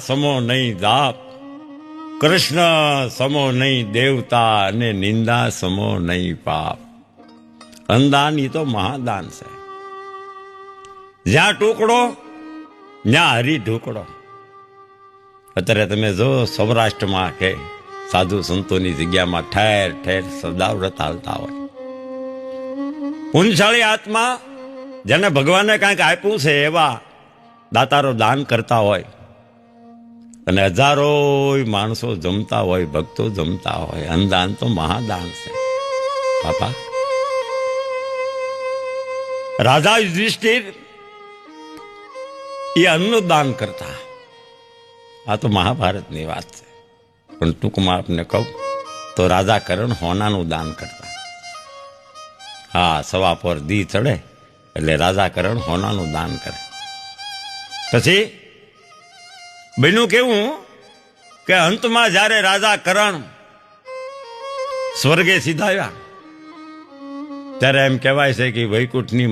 સમો નહીં દાપ કૃષ્ણ સમો નહીં દેવતા અને નિંદા સમો નહીં પાપ. અંદાન તો મહાદાન છે. જ્યાં ટુકડો, ત્યાં હરી ઢુકડો. અત્યારે તમે જો સૌરાષ્ટ્રમાં કે સાધુ સંતોની જગ્યામાં ઠેર ઠેર સદાવ્રત હાલતા હોય. પુંછાળી આત્મા જેને ભગવાને કાંઈક આપ્યું છે એવા દાતારો દાન કરતા હોય અને હજારો માણસો જમતા હોય, ભક્તો જમતા હોય અન્નદાન તો મહાદાન છે. બાપા. રાજા યુધિષ્ઠિર એ અન્નદાન કરતા. આ તો મહાભારતની વાત છે. પણ ટૂંકમાં આપને કહું તો રાજા કરણ હોનાનું દાન કરતા. હા, સવા પર દી ચડે એટલે રાજા કરણ હોનાનું દાન કરે. પછી બન્યું કેવું કે અંતમાં જ્યારે રાજા કરણ સ્વર્ગે સીધાયા ત્યારે એમ કહેવાય છે કે વૈકુંઠની